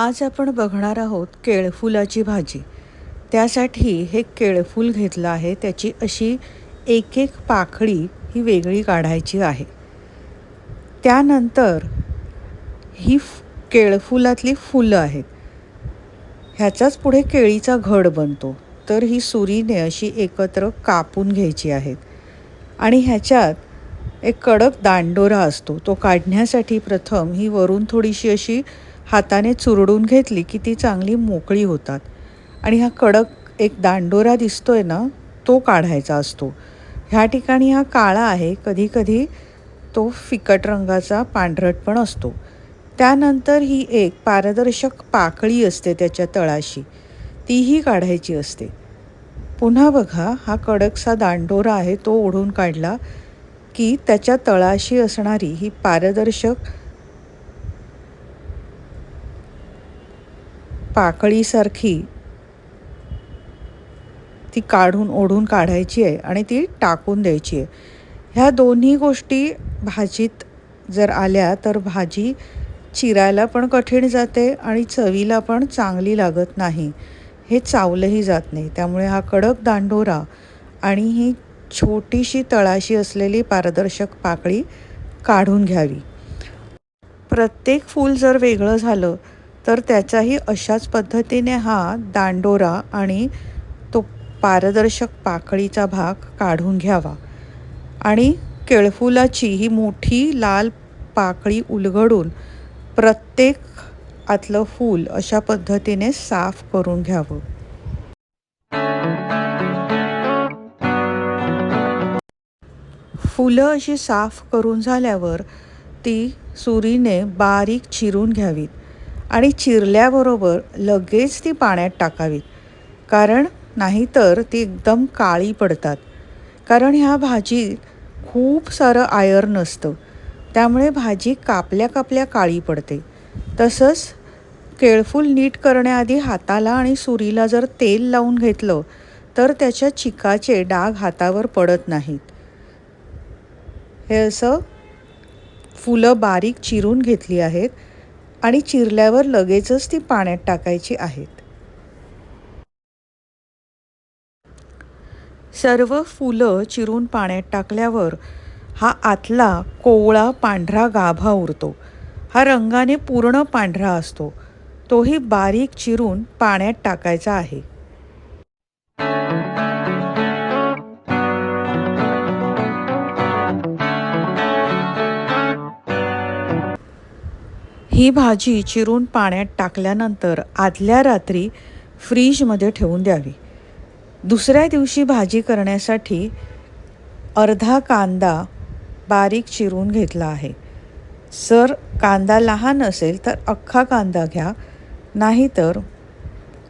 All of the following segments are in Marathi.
आज आपण बघणार आहोत केळफुलाची भाजी. त्यासाठी हे केळफूल घेतलं आहे त्याची अशी एक एक पाकळी ही वेगळी काढायची आहे. त्यानंतर ही फ- केळफुलातली फुलं आहेत. ह्याचाच पुढे केळीचा घड बनतो. तर ही सुरीने अशी एकत्र कापून घ्यायची आहेत. आणि ह्याच्यात एक कडक दांडोरा असतो. तो काढण्यासाठी प्रथम ही वरून थोडीशी अशी हाताने चुरडून घेतली की ती चांगली मोकळी होतात. आणि हा कडक एक दांडोरा दिसतोय ना तो काढायचा असतो. ह्या ठिकाणी हा काळा आहे कधीकधी तो फिकट रंगाचा पांढरट पण असतो. त्यानंतर ही एक पारदर्शक पाकळी असते त्याच्या तळाशी. तीही काढायची असते. पुन्हा बघा हा कडकसा दांडोरा आहे तो ओढून काढला की त्याच्या तळाशी असणारी ही पारदर्शक पाकळीसारखी ती काढून ओढून काढायची आहे आणि ती टाकून द्यायची आहे. ह्या दोन्ही गोष्टी भाजीत जर आल्या तर भाजी चिरायला पण कठीण जाते आणि चवीला पण चांगली लागत नाही. हे चावलंही जात नाही. त्यामुळे हा कडक दांडोरा आणि ही छोटीशी तळाशी असलेली पारदर्शक पाकळी काढून घ्यावी. प्रत्येक फूल जर वेगळं झालं तर त्याचाही अशाच पद्धतीने हा दांडोरा आणि तो पारदर्शक पाकळीचा भाग काढून घ्यावा. आणि केळफुलाची ही मोठी लाल पाकळी उलगडून प्रत्येक आतलं फूल अशा पद्धतीने साफ करून घ्यावं. फुलं अशी साफ करून झाल्यावर ती सुरीने बारीक चिरून घ्यावीत. आणि चिरल्याबरोबर लगेच ती पाण्यात टाकावीत कारण नाहीतर ती एकदम काळी पडतात. कारण ह्या भाजीत खूप सारं आयर्न असतं त्यामुळे भाजी कापल्या कापल्या काळी पडते. तसंच केळफूल नीट करण्याआधी हाताला आणि सुरीला जर तेल लावून घेतलं तर त्याच्या चिकाचे डाग हातावर पडत नाहीत. हे असं फुलं बारीक चिरून घेतली आहेत. आणि चिरल्यावर लगेचच ती पाण्यात टाकायची आहेत. सर्व फुलं चिरून पाण्यात टाकल्यावर हा आतला कोवळा पांढरा गाभा उरतो. हा रंगाने पूर्ण पांढरा असतो. तोही बारीक चिरून पाण्यात टाकायचा आहे. ही भाजी चिरून पाण्यात टाकल्यानंतर आदल्या रात्री फ्रीजमध्ये ठेवून द्यावी. दुसऱ्या दिवशी भाजी करण्यासाठी अर्धा कांदा बारीक चिरून घेतला आहे. जर कांदा लहान असेल तर अख्खा कांदा घ्या नाहीतर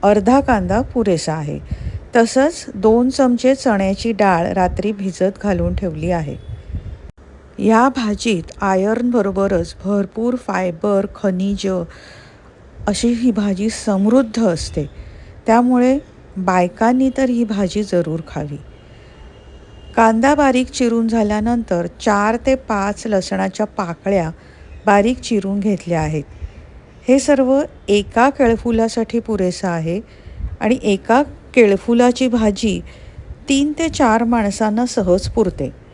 अर्धा कांदा पुरेसा आहे. तसंच दोन चमचे चण्याची डाळ रात्री भिजत घालून ठेवली आहे. या भाजीत आयर्नबरोबरच भरपूर फायबर खनिज अशी ही भाजी समृद्ध असते. त्यामुळे बायकांनी तर ही भाजी जरूर खावी. कांदा बारीक चिरून झाल्यानंतर चार ते पाच लसणाच्या पाकळ्या बारीक चिरून घेतल्या आहेत. हे सर्व एका केळफुलासाठी पुरेसं आहे आणि एका केळफुलाची भाजी तीन ते चार माणसांना सहज पुरते.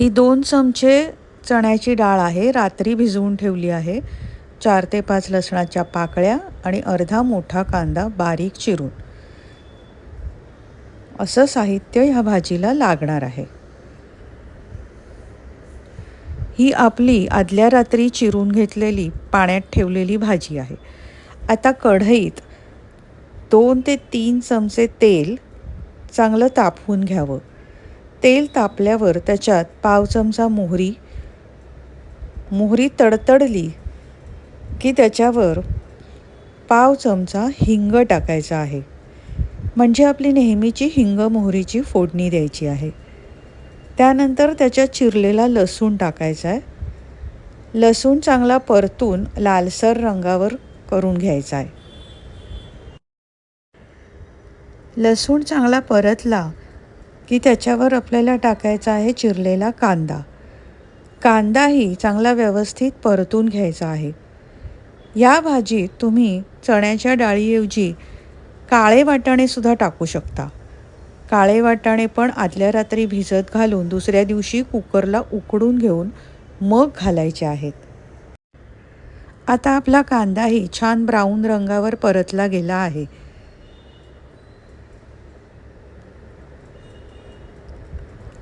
ही दोन चमचे चण्याची डाळ आहे रात्री भिजवून ठेवली आहे. चार ते पाच लसणाच्या पाकळ्या आणि अर्धा मोठा कांदा बारीक चिरून. असं साहित्य ह्या भाजीला लागणार आहे. ही आपली आदल्या रात्री चिरून घेतलेली पाण्यात ठेवलेली भाजी आहे. आता कढईत दोन ते तीन चमचे तेल चांगलं तापवून घ्यावं. तेल तापल्यावर त्याच्यात पाव चमचा मोहरी मोहरी तडतडली की त्याच्यावर पाव चमचा हिंग टाकायचा आहे. म्हणजे आपली नेहमीची हिंग मोहरीची फोडणी द्यायची आहे. त्यानंतर त्याच्यात चिरलेला लसूण टाकायचा आहे. लसूण चांगला परतून लालसर रंगावर करून घ्यायचा आहे. लसूण चांगला परतला की त्याच्यावर आपल्याला टाकायचा आहे चिरलेला कांदा. कांदाही चांगला व्यवस्थित परतून घ्यायचा आहे. या भाजीत तुम्ही चण्याच्या डाळीऐवजी काळे वाटाणेसुद्धा टाकू शकता. काळे वाटाणे पण आदल्या रात्री भिजत घालून दुसऱ्या दिवशी कुकरला उकडून घेऊन मग घालायचे आहेत. आता आपला कांदाही छान ब्राऊन रंगावर परतला गेला आहे.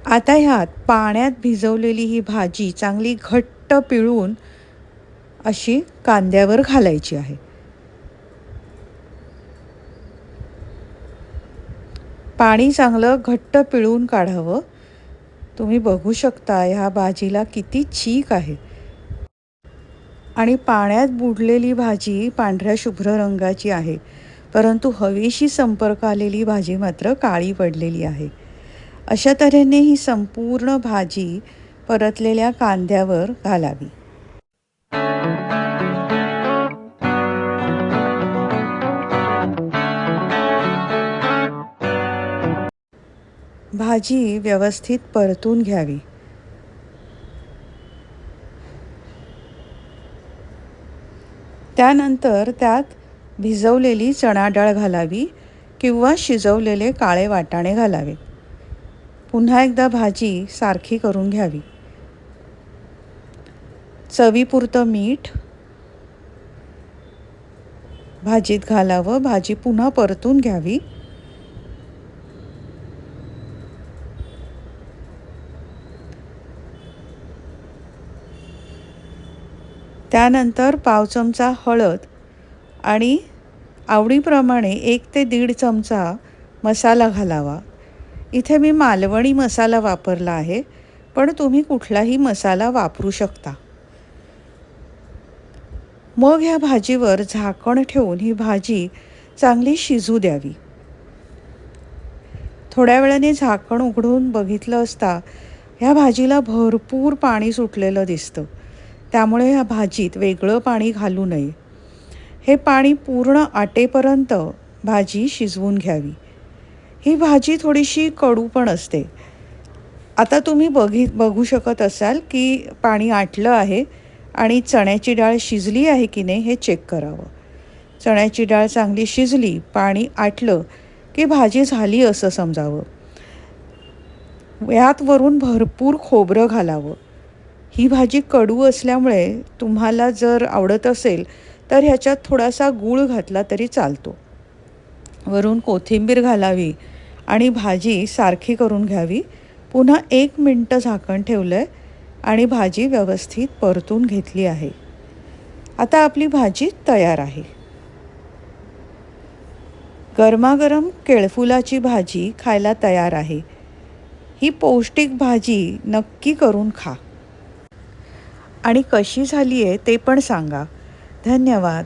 आता ह्यात पाण्यात भिजवलेली ही भाजी चांगली घट्ट पिळून अशी कांद्यावर घालायची आहे. पाणी चांगलं घट्ट पिळून काढावं. तुम्ही बघू शकता ह्या भाजीला किती चीक आहे. आणि पाण्यात बुडलेली भाजी पांढऱ्या शुभ्र रंगाची आहे. परंतु हवेशी संपर्क आलेली भाजी मात्र काळी पडलेली आहे. अशा तऱ्हेने ही संपूर्ण भाजी परतलेल्या कांद्यावर घालावी. भाजी व्यवस्थित परतून घ्यावी. त्यानंतर त्यात भिजवलेली चणा डाळ घालावी किंवा शिजवलेले काळे वाटाणे घालावे पुन्हा एकदा भाजी सारखी करून घ्यावी. चवीपुरतं मीठ भाजीत घालावं भाजी पुन्हा परतून घ्यावी. त्यानंतर पाव चमचा हळद आणि आवडीप्रमाणे एक ते दीड चमचा मसाला घालावा. इथे मी मालवणी मसाला वापरला आहे पण तुम्ही कुठलाही मसाला वापरू शकता. मग ह्या भाजीवर झाकण ठेवून ही भाजी चांगली शिजू द्यावी. थोड्या वेळाने झाकण उघडून बघितलं असता ह्या भाजीला भरपूर पाणी सुटलेलं दिसतं. त्यामुळे ह्या भाजीत वेगळं पाणी घालू नये. हे पाणी पूर्ण आटेपर्यंत भाजी शिजवून घ्यावी. ही भाजी थोडीशी कडू पण असते. आता तुम्ही बघी बघू शकत असाल की पाणी आटलं आहे आणि चण्याची डाळ शिजली आहे की नाही हे चेक करावं. चण्याची डाळ चांगली शिजली पाणी आटलं की भाजी झाली असं समजावं. यात वरून भरपूर खोबरं घालावं. ही भाजी कडू असल्यामुळे तुम्हाला जर आवडत असेल तर ह्याच्यात थोडासा गूळ घातला तरी चालतो. वरून कोथिंबीर घालावी आणि भाजी सारखी करून घ्यावी. पुन्हा एक मिनटं झाकण ठेवलं आहे आणि भाजी व्यवस्थित परतून घेतली आहे. आता आपली भाजी तयार आहे. गरमागरम केळफुलाची भाजी खायला तयार आहे. ही पौष्टिक भाजी नक्की करून खा. आणि कशी झाली आहे ते पण सांगा. धन्यवाद.